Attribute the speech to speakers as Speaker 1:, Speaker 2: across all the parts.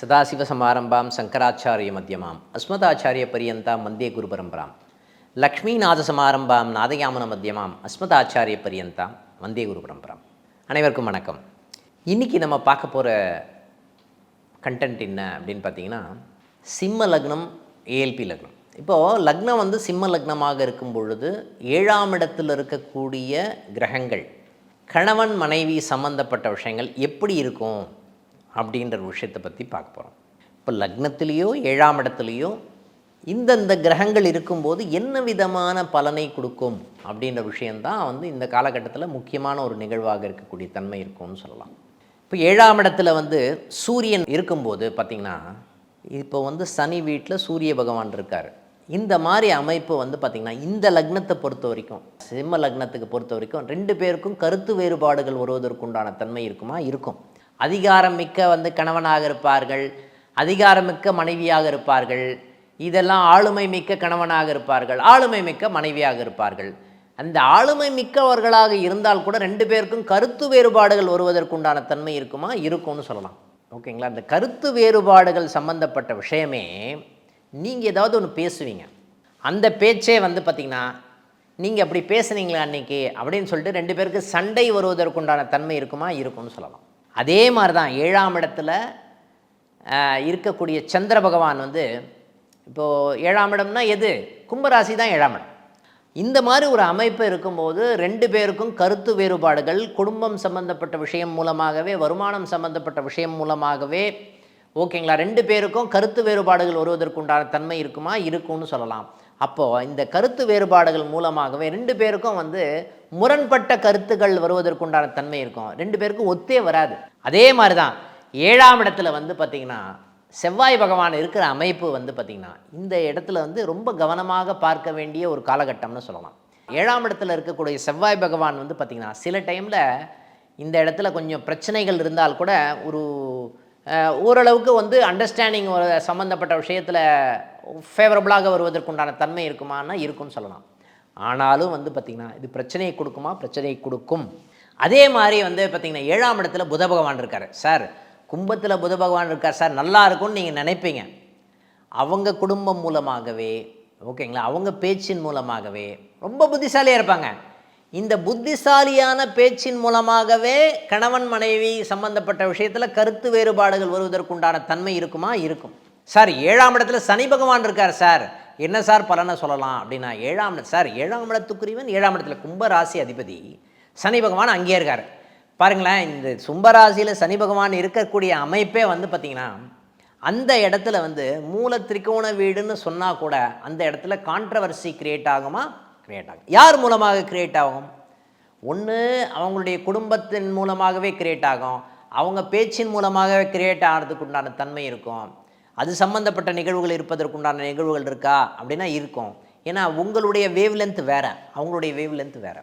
Speaker 1: சதாசிவசமாரம்பாம் சங்கராச்சாரிய மத்தியமாம். அஸ்மதாச்சாரிய பரியந்தாம் வந்தே குரு பரம்பராம். லக்ஷ்மிநாதசமாரம்பாம் நாதயாமன மத்தியமாம். அஸ்மதாச்சாரிய பரியந்தாம் வந்தே குரு பரம்பராம். அனைவருக்கும் வணக்கம். இன்றைக்கி நம்ம பார்க்க போகிற கண்டென்ட் என்ன அப்படின்னு பார்த்தீங்கன்னா சிம்ம லக்னம் ஏஎல்பி லக்னம். இப்போது லக்னம் வந்து சிம்ம லக்னமாக இருக்கும் பொழுது ஏழாம் இடத்தில் இருக்கக்கூடிய கிரகங்கள் கணவன் மனைவி சம்பந்தப்பட்ட விஷயங்கள் எப்படி இருக்கும்? அப்படின்ற விஷயத்தை பற்றி பார்க்க போகிறோம் இப்போ லக்னத்திலேயோ ஏழாம் இடத்துலையோ இந்தந்த கிரகங்கள் இருக்கும்போது என்ன விதமான பலனை கொடுக்கும் அப்படின்ற விஷயந்தான் வந்து இந்த காலகட்டத்தில் முக்கியமான ஒரு நிகழ்வாக இருக்கக்கூடிய தன்மை இருக்கும்னு சொல்லலாம். இப்போ ஏழாம் இடத்துல வந்து சூரியன் இருக்கும்போது பார்த்திங்கன்னா இப்போ வந்து சனி வீட்டில் சூரிய பகவான் இருக்கார். இந்த மாதிரி அமைப்பு வந்து பார்த்திங்கன்னா இந்த லக்னத்தை பொறுத்த வரைக்கும் சிம்ம லக்னத்துக்கு பொறுத்த வரைக்கும் ரெண்டு பேருக்கும் கருத்து வேறுபாடுகள் வருவதற்குண்டான தன்மை இருக்குமா? இருக்கும். அதிகாரம் மிக்க வந்து கணவனாக இருப்பார்கள் அதிகாரமிக்க மனைவியாக இருப்பார்கள். இதெல்லாம் ஆளுமை மிக்க கணவனாக இருப்பார்கள் ஆளுமை மிக்க மனைவியாக இருப்பார்கள். அந்த ஆளுமை மிக்கவர்களாக இருந்தால் கூட ரெண்டு பேருக்கும் கருத்து வேறுபாடுகள் வருவதற்குண்டான தன்மை இருக்குமா? இருக்கும்னு சொல்லலாம். ஓகேங்களா? அந்த கருத்து வேறுபாடுகள் சம்பந்தப்பட்ட விஷயமே நீங்கள் ஏதாவது ஒன்று பேசுவீங்க. அந்த பேச்சே வந்து பார்த்திங்கன்னா நீங்கள் அப்படி பேசுனீங்களா அன்றைக்கி அப்படின்னு சொல்லிட்டு ரெண்டு பேருக்கு சண்டை வருவதற்குண்டான தன்மை இருக்குமா? இருக்கும்னு சொல்லலாம். அதே மாதிரி தான் ஏழாம் இடத்துல இருக்கக்கூடிய சந்திர பகவான் வந்து இப்போது ஏழாம் இடம்னா எது? கும்பராசி தான் ஏழாம் இடம். இந்த மாதிரி ஒரு அமைப்பு இருக்கும்போது ரெண்டு பேருக்கும் கருத்து வேறுபாடுகள் குடும்பம் சம்பந்தப்பட்ட விஷயம் மூலமாகவே வருமானம் சம்பந்தப்பட்ட விஷயம் மூலமாகவே ஓகேங்களா? ரெண்டு பேருக்கும் கருத்து வேறுபாடுகள் வருவதற்குண்டான தன்மை இருக்குமா? இருக்கும்னு சொல்லலாம். அப்போது இந்த கருத்து வேறுபாடுகள் மூலமாகவே ரெண்டு பேருக்கும் வந்து முரண்பட்ட கருத்துக்கள் வருவதற்குண்டான தன்மை இருக்கும். ரெண்டு பேருக்கும் ஒத்தே வராது. அதே மாதிரி தான் ஏழாம் இடத்துல வந்து பார்த்திங்கன்னா செவ்வாய் பகவான் இருக்கிற அமைப்பு வந்து பார்த்திங்கன்னா இந்த இடத்துல வந்து ரொம்ப கவனமாக பார்க்க வேண்டிய ஒரு காலகட்டம்னு சொல்லலாம். ஏழாம் இடத்துல இருக்கக்கூடிய செவ்வாய் பகவான் வந்து பார்த்திங்கன்னா சில டைமில் இந்த இடத்துல கொஞ்சம் பிரச்சனைகள் இருந்தால் கூட ஒரு ஓரளவுக்கு வந்து அண்டர்ஸ்டாண்டிங் சம்மந்தப்பட்ட விஷயத்தில் ஃபேவரபுளாக வருவதற்குண்டான தன்மை இருக்குமானா இருக்கும்னு சொல்லலாம். ஆனாலும் வந்து பார்த்திங்கன்னா இது பிரச்சனையை கொடுக்குமா? பிரச்சனையை கொடுக்கும். அதே மாதிரி வந்து பார்த்திங்கன்னா ஏழாம் இடத்துல புத பகவான் இருக்கார். சார் கும்பத்தில் புத பகவான் இருக்கார். சார் நல்லா இருக்கும்னு நீங்கள் நினைப்பீங்க. அவங்க குடும்பம் மூலமாகவே ஓகேங்களா? அவங்க பேச்சின் மூலமாகவே ரொம்ப புத்திசாலியாக இருப்பாங்க. இந்த புத்திசாலியான பேச்சின் மூலமாகவே கணவன் மனைவி சம்பந்தப்பட்ட விஷயத்தில் கருத்து வேறுபாடுகள் வருவதற்குண்டான தன்மை இருக்குமா? இருக்கும். சார் ஏழாம் இடத்துல சனி பகவான் இருக்கார் சார். என்ன சார் பலனை சொல்லலாம் அப்படின்னா ஏழாம் இடம் சார் ஏழாம் இடத்துக்குரியவன் ஏழாம் இடத்துல கும்பராசி அதிபதி. சனி பகவான் அங்கேயே இருக்கார். பாருங்களேன் இந்த கும்பராசியில் சனி பகவான் இருக்கக்கூடிய அமைப்பே வந்து பார்த்திங்கன்னா அந்த இடத்துல வந்து மூல திரிகோண வீடுன்னு சொன்னால் கூட அந்த இடத்துல கான்ட்ரவர்சி கிரியேட் ஆகுமா? கிரியேட் ஆகும் யார் மூலமாக கிரியேட் ஆகும்? ஒன்று அவங்களுடைய குடும்பத்தின் மூலமாகவே கிரியேட் ஆகும். அவங்க பேச்சின் மூலமாகவே கிரியேட் ஆகிறதுக்கு உண்டான தன்மை இருக்கும். அது சம்மந்தப்பட்ட நிகழ்வுகள் இருப்பதற்குண்டான நிகழ்வுகள் இருக்கா? அப்படின்னா இருக்கும். ஏன்னா உங்களுடைய வேவ் லென்த் வேறு. அவங்களுடைய வேவ் லென்த் வேறு.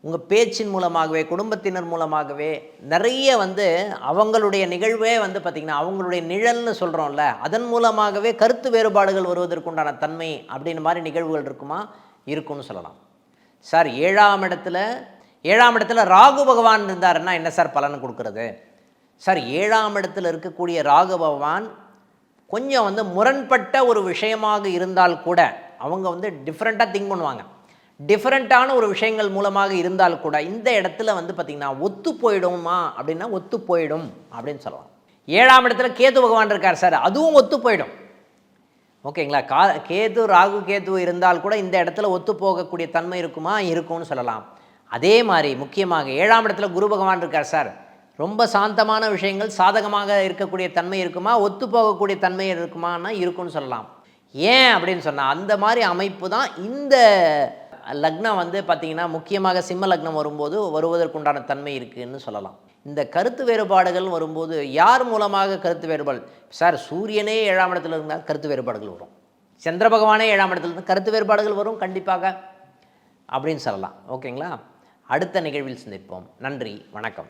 Speaker 1: உங்கள் பேச்சின் மூலமாகவே குடும்பத்தினர் மூலமாகவே நிறைய வந்து அவங்களுடைய நிகழ்வே வந்து பார்த்திங்கன்னா அவங்களுடைய நிழல்னு சொல்கிறோம்ல அதன் மூலமாகவே கருத்து வேறுபாடுகள் வருவதற்குண்டான தன்மை அப்படின்னு மாதிரி நிகழ்வுகள் இருக்குமா? இருக்கும்னு சொல்லலாம். சார் ஏழாம் இடத்துல ஏழாம் இடத்துல ராகு பகவான் இருந்தாருன்னா என்ன சார் பலன் கொடுக்கறது? சார் ஏழாம் இடத்துல இருக்கக்கூடிய ராகு பகவான் கொஞ்சம் வந்து முரண்பட்ட ஒரு விஷயமாக இருந்தால் கூட அவங்க வந்து டிஃப்ரெண்ட்டாக திங்க் பண்ணுவாங்க. டிஃப்ரெண்ட்டான ஒரு விஷயங்கள் மூலமாக இருந்தால் கூட இந்த இடத்துல வந்து பார்த்திங்கன்னா ஒத்து போயிடுமா அப்படின்னா ஒத்து போயிடும் அப்படின்னு சொல்லலாம். ஏழாம் இடத்துல கேது பகவான் இருக்கார் சார் அதுவும் ஒத்து போயிடும். ஓகேங்களா? கா கேது ராகு கேது இருந்தால் கூட இந்த இடத்துல ஒத்து போகக்கூடிய தன்மை இருக்குமா? இருக்கும்னு சொல்லலாம். அதே மாதிரி முக்கியமாக ஏழாம் இடத்துல குரு பகவான் இருக்கார் சார். ரொம்ப சாந்தமான விஷயங்கள் சாதகமாக இருக்கக்கூடிய தன்மை இருக்குமா? ஒத்து போகக்கூடிய தன்மை இருக்குமானா இருக்கும்னு சொல்லலாம். ஏன் அப்படின்னு சொன்னால் அந்த மாதிரி அமைப்பு தான் இந்த லக்னம் வந்து பார்த்திங்கன்னா முக்கியமாக சிம்ம லக்னம் வரும்போது வருவதற்குண்டான தன்மை இருக்குன்னு சொல்லலாம். இந்த கருத்து வேறுபாடுகள் வரும்போது யார் மூலமாக கருத்து வேறுபாடு? சார் சூரியனே ஏழாம் இடத்துல இருந்தால் கருத்து வேறுபாடுகள் வரும். சந்திர பகவானே ஏழாம் இடத்துல இருந்தால் கருத்து வேறுபாடுகள் வரும் கண்டிப்பாக அப்படின்னு சொல்லலாம். ஓகேங்களா? அடுத்த நிகழ்வில் சந்திப்போம். நன்றி வணக்கம்.